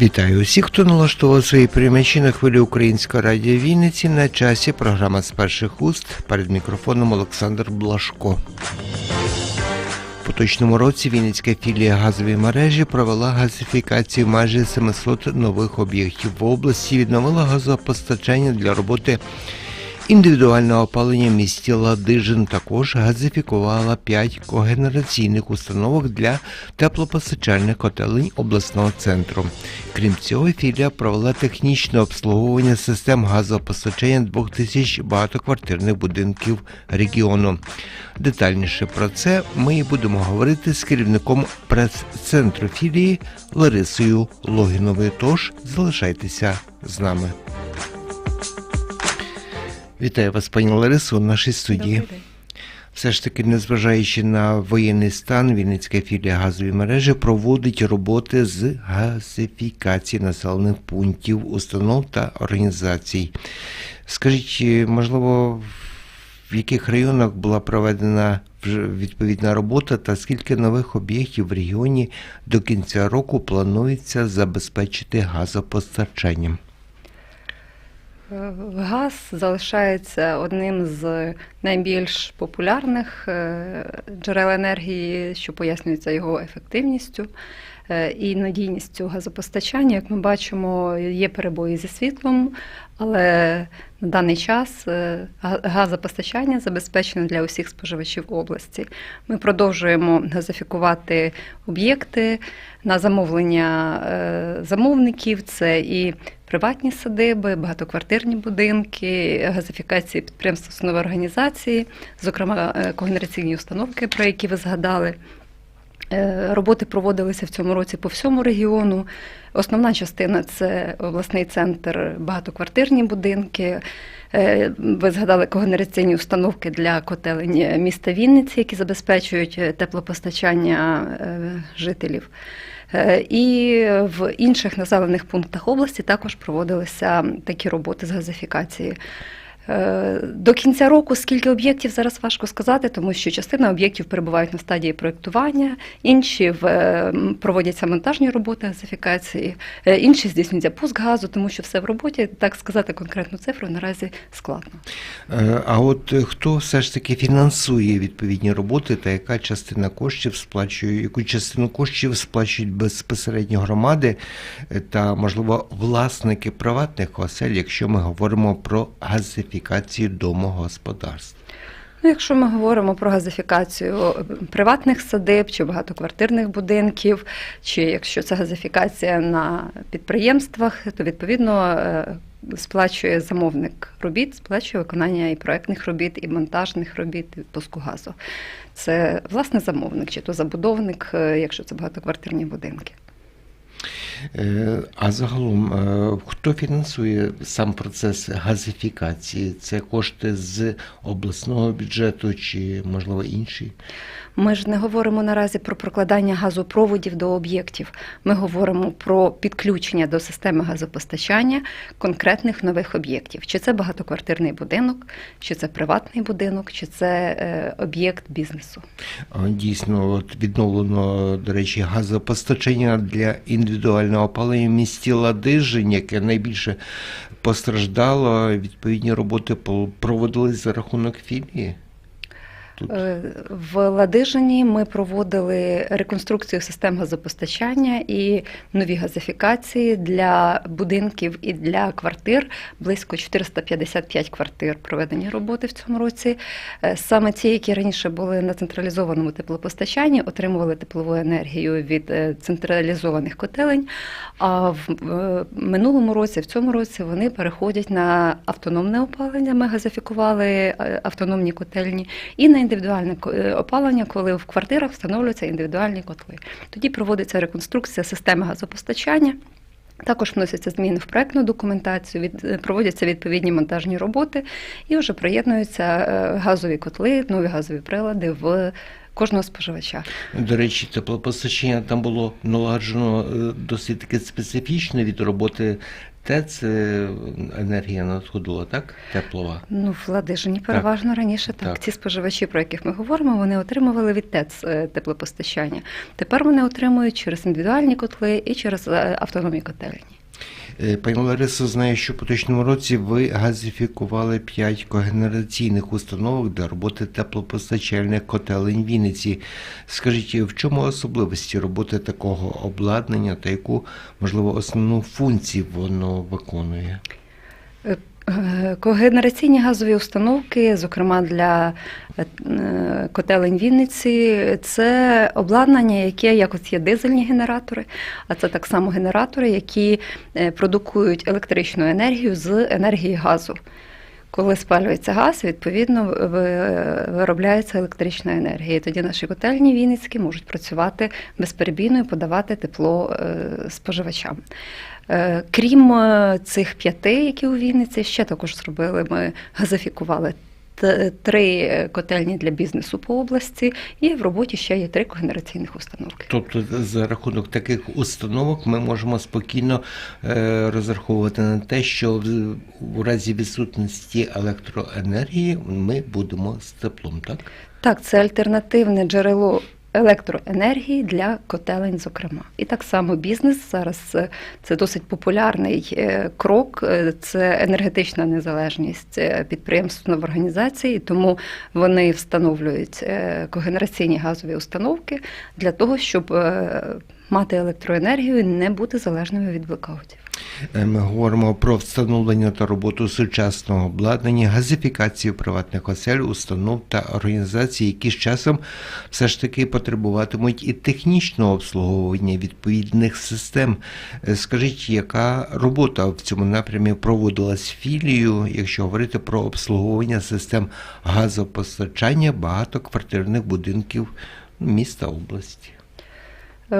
Вітаю усіх, хто налаштував свої приймачі на хвилі Українського радіо Вінниці. На часі програма з перших уст перед мікрофоном Олександр Блашко. У поточному році Вінницька філія газової мережі провела газифікацію майже 700 нових об'єктів в області, відновила газопостачання для роботи індивідуального опалення в місті Ладижин. Також газифікувала 5 когенераційних установок для теплопостачальних котелень обласного центру. Крім цього, філія провела технічне обслуговування систем газопостачання 2000 багатоквартирних будинків регіону. Детальніше про це ми і будемо говорити з керівником прес-центру філії Ларисою Логіновою. Тож залишайтеся з нами. Вітаю вас, пані Ларисо, у нашій студії. Добрий день. Все ж таки, незважаючи на воєнний стан, Вінницька філія газової мережі проводить роботи з газифікації населених пунктів, установ та організацій. Скажіть, можливо, в яких районах була проведена відповідна робота, та скільки нових об'єктів в регіоні до кінця року планується забезпечити газопостачанням? Е, Газ залишається одним з найбільш популярних е, джерел енергії, що пояснюється його ефективністю е, і надійністю газопостачання. Як ми бачимо, є перебої зі світлом, але на даний час е, газопостачання забезпечено для усіх споживачів області. Ми продовжуємо газифікувати об'єкти на замовлення замовників. Це і приватні садиби, багатоквартирні будинки, газифікації підприємств установи організації, зокрема е, когенераційні установки, про які ви згадали. Е, Роботи проводилися в цьому році по всьому регіону. Основна частина це обласний центр, багатоквартирні будинки. Е, Ви згадали когенераційні установки для котелень міста Вінниці, які забезпечують теплопостачання жителів. І в інших населених пунктах області також проводилися такі роботи з газифікації. Е, До кінця року скільки об'єктів зараз важко сказати, тому що частина об'єктів перебувають на стадії проєктування, інші в, е, проводяться монтажні роботи газифікації, е, інші здійснюється пуск газу, тому що все в роботі. Так сказати конкретну цифру наразі складно. А от хто все ж таки фінансує відповідні роботи та яка частина коштів сплачує, яку частину коштів сплачують безпосередньо громади та, можливо, власники приватних осель, якщо ми говоримо про газифікацію домогосподарств? Ну, якщо ми говоримо про газифікацію приватних садиб чи багатоквартирних будинків, чи якщо це газифікація на підприємствах, то відповідно е, сплачує замовник робіт, сплачує виконання і проектних робіт, і монтажних робіт від пуску газу. Це власне замовник, чи то забудовник, е, якщо це багатоквартирні будинки. Е, А загалом, е, хто фінансує сам процес газифікації? Це кошти з обласного бюджету чи, можливо, інші? Ми ж не говоримо наразі про прокладання газопроводів до об'єктів. Ми говоримо про підключення до системи газопостачання конкретних нових об'єктів. Чи це багатоквартирний будинок, чи це приватний будинок, чи це е, об'єкт бізнесу. Дійсно, от відновлено, до речі, газопостачання для індивідуального опалення в місті Ладижин, яке найбільше постраждало. Відповідні роботи проводились за рахунок філії. Тут Е, В Ладижині ми проводили реконструкцію систем газопостачання і нові газифікації для будинків і для квартир. Близько 455 квартир проведені роботи в цьому році. Е, Саме ті, які раніше були на централізованому теплопостачанні, отримували теплову енергію від е, централізованих котелень. А в минулому році, в цьому році, вони переходять на автономне опалення. Ми газифікували автономні котельні і на індивідуальне е, опалення, коли в квартирах встановлюються індивідуальні котли. Тоді проводиться реконструкція системи газопостачання. Також вносяться зміни в проектну документацію, від, е, проводяться відповідні монтажні роботи і вже приєднуються е, газові котли, нові газові прилади в кожного споживача. До речі, теплопостачання там було наладжено е, досить таки специфічне від роботи ТЕЦ енергія надходила, так? Теплова. Ну, в Ладижині переважно раніше так. Так. Ці споживачі, про яких ми говоримо, вони отримували від ТЕЦ е, теплопостачання. Тепер вони отримують через індивідуальні котли і через е, автономні котельні. Е, Пані Ларисо, знаю, що в поточному році ви газифікували 5 когенераційних установок для роботи теплопостачальних котелень Вінниці. Скажіть, в чому особливості роботи такого обладнання та яку, можливо, основну функцію воно виконує? Е, Когенераційні газові установки, зокрема для е, котелень Вінниці, це обладнання, яке як от є дизельні генератори, а це так само генератори, які е, продукують електричну енергію з енергії газу. Коли спалюється газ, відповідно ви- виробляється електрична енергія. І тоді наші котельні Вінницькі можуть працювати безперебійно і подавати тепло споживачам. Е, Крім е, цих п'яти, які у Вінниці, ще також зробили. Ми газифікували три котельні для бізнесу по області, і в роботі ще є три когенераційних установки. Тобто, за рахунок таких установок ми можемо спокійно е, розраховувати на те, що в, разі відсутності електроенергії ми будемо з теплом, так? Так, це альтернативне джерело електроенергії для котелень, зокрема. І так само бізнес зараз е, це досить популярний е, крок. е, Це енергетична незалежність підприємств в організації, тому вони встановлюють когенераційні газові установки для того, щоб мати електроенергію і не бути залежними від блекаутів. Е, Ми говоримо про встановлення та роботу сучасного обладнання, газифікацію приватних осель, установ та організацій, які з часом все ж таки потребуватимуть і технічного обслуговування відповідних систем. Е, Скажіть, яка робота в цьому напрямі проводилась філією, якщо говорити про обслуговування систем газопостачання багатоквартирних будинків міста області?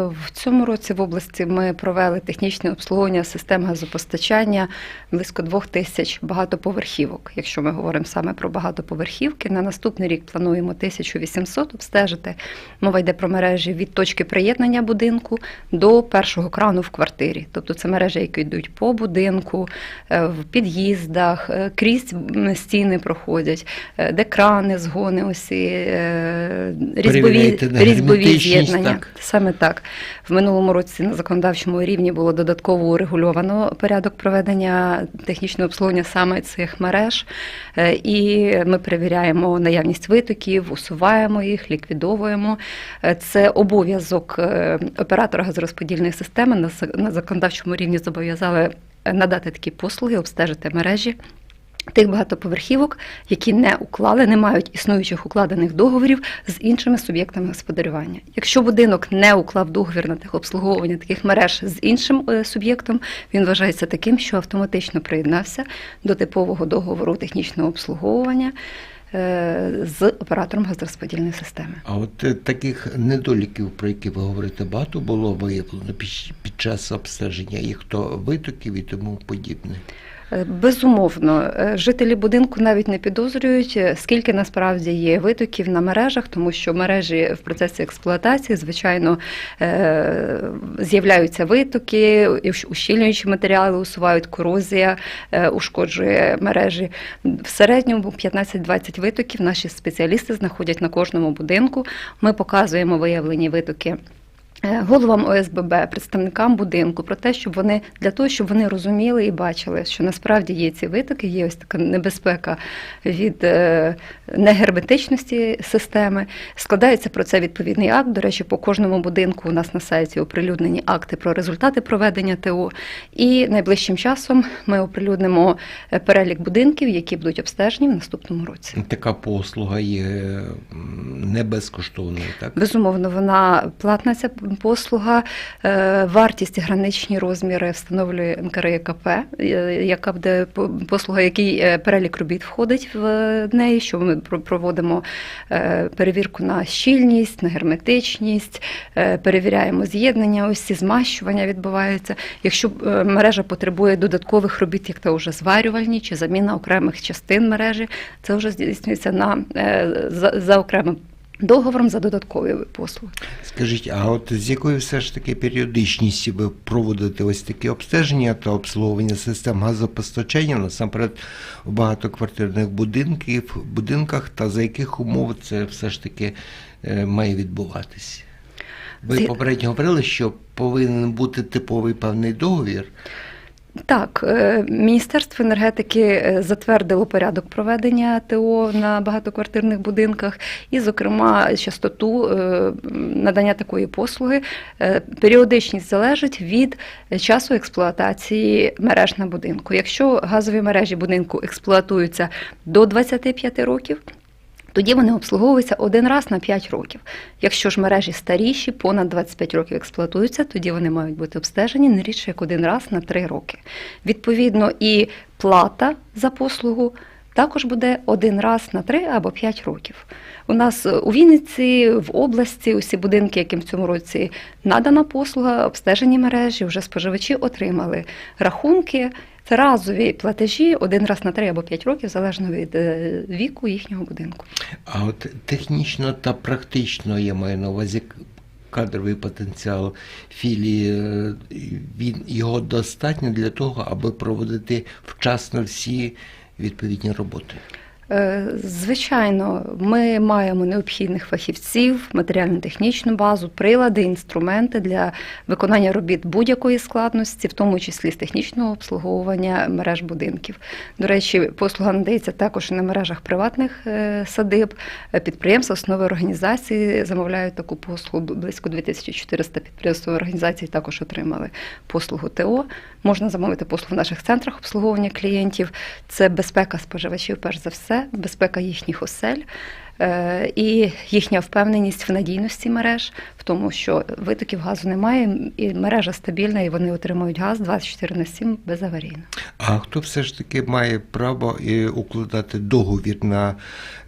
В цьому році в області ми провели технічне обслуговування систем газопостачання близько двох тисяч багатоповерхівок. Якщо ми говоримо саме про багатоповерхівки, на наступний рік плануємо 1800 обстежити. Мова йде про мережі від точки приєднання будинку до першого крану в квартирі. Тобто це мережі, які йдуть по будинку, е, в під'їздах, е, крізь стіни проходять, е, де крани, згони, усі е, різьбові, різьбові з'єднання. так? Саме так. В минулому році на законодавчому рівні було додатково урегульовано порядок проведення технічного обслуговування саме цих мереж. Е, І ми перевіряємо наявність витоків, усуваємо їх, ліквідовуємо. Е, Це обов'язок е, оператора газорозподільної системи на законодавчому рівні зобов'язали надати такі послуги, обстежити мережі. Тих багатоповерхівок, які не уклали, не мають існуючих укладених договорів з іншими суб'єктами господарювання. Якщо будинок не уклав договір на техобслуговування таких мереж з іншим е, суб'єктом, він вважається таким, що автоматично приєднався до типового договору технічного обслуговування е, з оператором газорозподільної системи. А от е, таких недоліків, про які ви говорите, багато було виявлено під, час обстеження їх то витоків і тому подібне. Е, Безумовно, Е, жителі будинку навіть не підозрюють, е, скільки насправді є витоків на мережах, тому що мережі в процесі експлуатації, звичайно, з'являються витоки, ущільнюючі матеріали усувають, корозія ушкоджує мережі. В середньому 15-20 витоків наші спеціалісти знаходять на кожному будинку. Ми показуємо виявлені витоки. Е, Головам ОСББ, представникам будинку про те, щоб вони для того, щоб вони розуміли і бачили, що насправді є ці витоки, є ось така небезпека від е, негерметичності системи. Складається про це відповідний акт. До речі, по кожному будинку у нас на сайті оприлюднені акти про результати проведення ТО. І найближчим часом ми оприлюднимо е, перелік будинків, які будуть обстежені в наступному році. Така послуга є не безкоштовною, так? Безумовно, вона платна ця послуга. Е, Вартість граничні розміри встановлює НКРЕКП, е, яка буде по- послуга, який е, перелік робіт входить в неї, що ми про- проводимо перевірку на щільність, на герметичність, перевіряємо з'єднання, ось ці змащування відбуваються. Якщо мережа потребує додаткових робіт, як то вже зварювальні чи заміна окремих частин мережі, це вже здійснюється на за, за окремим договором за додаткові послуги. Скажіть, а от з якою все ж таки періодичністю ви проводите ось такі обстеження та обслуговування систем газопостачання насамперед у багатоквартирних будинків, будинках, та за яких умов це все ж таки е, має відбуватися? Ви попередньо говорили, що повинен бути типовий певний договір. Так, е, Міністерство енергетики е, затвердило порядок проведення ТО на багатоквартирних будинках, і, зокрема, частоту е, надання такої послуги. Періодичність залежить від часу експлуатації мереж на будинку. Якщо газові мережі будинку експлуатуються до 25 років. Тоді вони обслуговуються один раз на 5 років. Якщо ж мережі старіші, понад 25 років експлуатуються, тоді вони мають бути обстежені не рідше як один раз на 3 роки. Відповідно, і плата за послугу також буде один раз на 3 або 5 років. У нас у Вінниці, в області, усі будинки, яким в цьому році надана послуга, обстежені мережі, вже споживачі отримали рахунки. Це разові платежі один раз на 3 або 5 років, залежно від е, віку їхнього будинку. А от технічно та практично я маю на увазі кадровий потенціал філії, е, він його достатньо для того, аби проводити вчасно всі відповідні роботи. Е, Звичайно, ми маємо необхідних фахівців, матеріально-технічну базу, прилади, інструменти для виконання робіт будь-якої складності, в тому числі з технічного обслуговування мереж будинків. До речі, послуга надається також на мережах приватних е, садиб. Е, Підприємства, основи організації замовляють таку послугу. Близько 2400 підприємств організацій також отримали послугу ТО. Можна замовити послугу в наших центрах обслуговування клієнтів. Це безпека споживачів, перш за все, безпека їхніх осель. е, І їхня впевненість в надійності мереж, в тому, що витоків газу немає, і мережа стабільна, і вони отримують газ 24 на 7 безаварійно. А хто все ж таки має право е, укладати договір на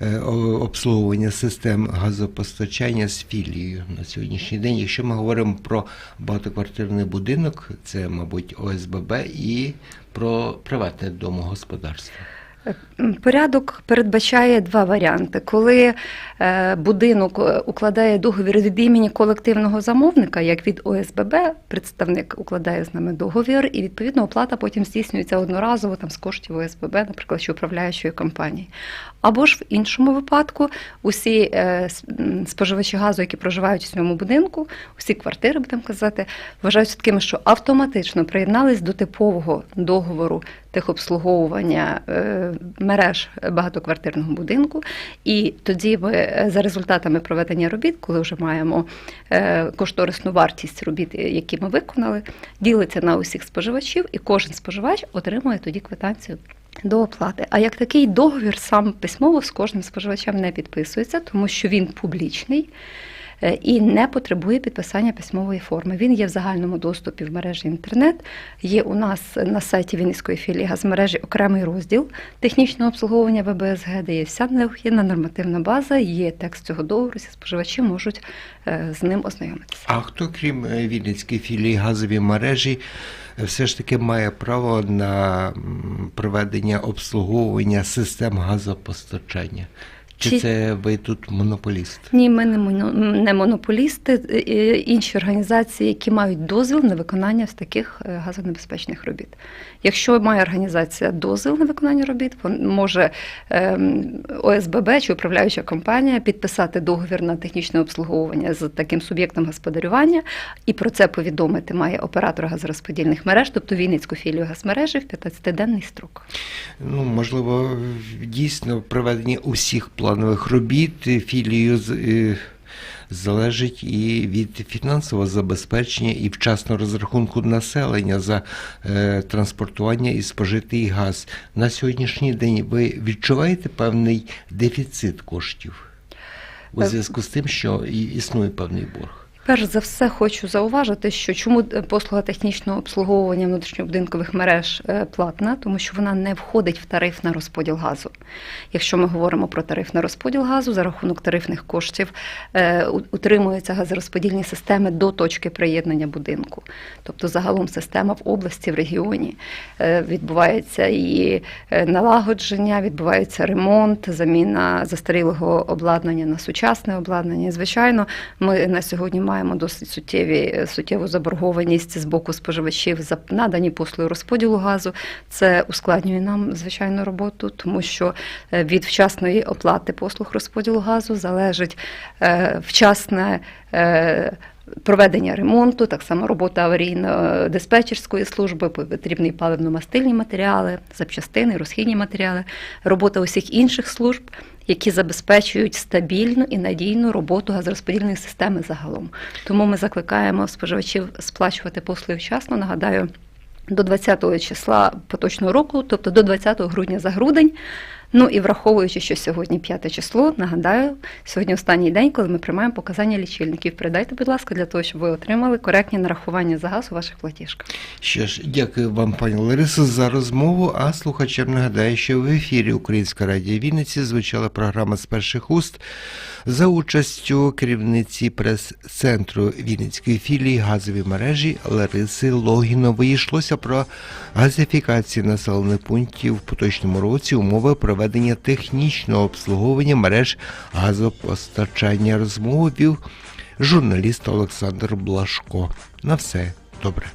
е, обслуговування систем газопостачання з філією на сьогоднішній день? Якщо ми говоримо про багатоквартирний будинок, це, мабуть, ОСББ і про приватне домогосподарство. Порядок передбачає два варіанти. Коли е, будинок е, укладає договір від імені колективного замовника, як від ОСББ, представник укладає з нами договір, і відповідно оплата потім здійснюється одноразово там з коштів ОСББ, наприклад, чи управляючої компанії. Або ж в іншому випадку усі е, споживачі газу, які проживають у цьому будинку, усі квартири, будемо казати, вважаються такими, що автоматично приєднались до типового договору техобслуговування е, мереж багатоквартирного будинку. І тоді ми е, за результатами проведення робіт, коли вже маємо е, кошторисну вартість робіт, які ми виконали, ділиться на усіх споживачів, і кожен споживач отримує тоді квитанцію. До оплати. А як такий договір сам письмово з кожним споживачем не підписується, тому що він публічний і не потребує підписання письмової форми. Він є в загальному доступі в мережі інтернет. Є у нас на сайті Вінницької філії газмережі окремий розділ технічного обслуговування ВБСГ, де є вся необхідна нормативна база, є текст цього договору, споживачі можуть е, з ним ознайомитися. А хто, крім е, Вінницької філії газові мережі, е, все ж таки має право на проведення обслуговування систем газопостачання? Чи, Чи- це ви тут монополіст? Ні, ми не моно- не монополісти, е, е, інші організації, які мають дозвіл на виконання з таких е, газонебезпечних робіт. Якщо має організація дозвіл на виконання робіт, може ем, ОСББ чи управляюча компанія підписати договір на технічне обслуговування з таким суб'єктом господарювання, і про це повідомити має оператор газорозподільних мереж, тобто Вінницьку філію газмережі в 15-денний строк. Ну, можливо, дійсно проведення усіх планових робіт філією з- е, залежить і від фінансового забезпечення і вчасного розрахунку населення за е, транспортування і спожитий газ. На сьогоднішній день ви відчуваєте певний дефіцит коштів у Е, зв'язку з тим, що існує певний борг? Перш за все, хочу зауважити, що чому е, послуга технічного обслуговування внутрішньобудинкових мереж е, платна, тому що вона не входить в тариф на розподіл газу. Якщо ми говоримо про тариф на розподіл газу, за рахунок тарифних коштів е, утримуються газорозподільні системи до точки приєднання будинку. Тобто загалом система в області, в регіоні відбувається і налагодження, відбувається ремонт, заміна застарілого обладнання на сучасне обладнання. Звичайно, ми на сьогодні маємо досить суттєві суттєву заборгованість з боку споживачів за надані послуги розподілу газу. Це ускладнює нам звичайно роботу, тому що е, від вчасної оплати послуг розподілу газу залежить е, вчасне. е, Проведення ремонту, так само робота аварійно-диспетчерської служби, потрібні паливно-мастильні матеріали, запчастини, розхідні матеріали, робота усіх інших служб, які забезпечують стабільну і надійну роботу газорозподільної системи загалом. Тому ми закликаємо споживачів сплачувати послуги вчасно. Нагадаю, до 20 числа поточного року, тобто до 20 грудня за грудень. Ну і враховуючи, що сьогодні п'яте число, нагадаю, сьогодні останній день, коли ми приймаємо показання лічильників. Передайте, будь ласка, для того, щоб ви отримали коректні нарахування за газ у ваших платіжках. Що ж, дякую вам, пані Лариса, за розмову. А слухачам нагадаю, що в ефірі Українська радіо Вінниці звучала програма з перших уст за участю керівниці прес-центру Вінницької філії газові мережі Лариси Логінової. Йшлося про газифікацію населених пунктів в поточному році, умови проведення технічного обслуговування мереж газопостачання. Розмову вів журналіст Олександр Блашко. На все добре.